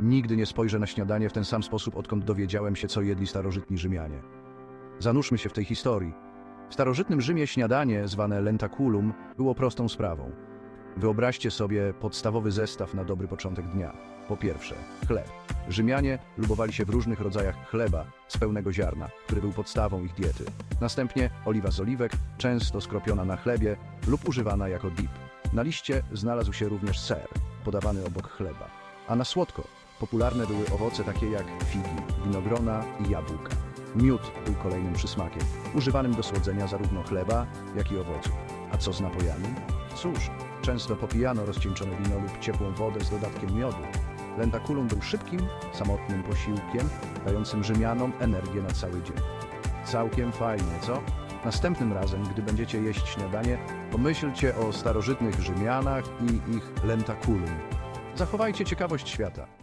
Nigdy nie spojrzę na śniadanie w ten sam sposób, odkąd dowiedziałem się, co jedli starożytni Rzymianie. Zanurzmy się w tej historii. W starożytnym Rzymie śniadanie, zwane lentaculum, było prostą sprawą. Wyobraźcie sobie podstawowy zestaw na dobry początek dnia. Po pierwsze, chleb. Rzymianie lubowali się w różnych rodzajach chleba z pełnego ziarna, który był podstawą ich diety. Następnie oliwa z oliwek, często skropiona na chlebie lub używana jako dip. Na liście znalazł się również ser, podawany obok chleba. A na słodko popularne były owoce takie jak figi, winogrona i jabłka. Miód był kolejnym przysmakiem, używanym do słodzenia zarówno chleba, jak i owoców. A co z napojami? Cóż, często popijano rozcieńczone wino lub ciepłą wodę z dodatkiem miodu. Lentaculum był szybkim, samotnym posiłkiem, dającym Rzymianom energię na cały dzień. Całkiem fajnie, co? Następnym razem, gdy będziecie jeść śniadanie, pomyślcie o starożytnych Rzymianach i ich lentaculum. Zachowajcie ciekawość świata.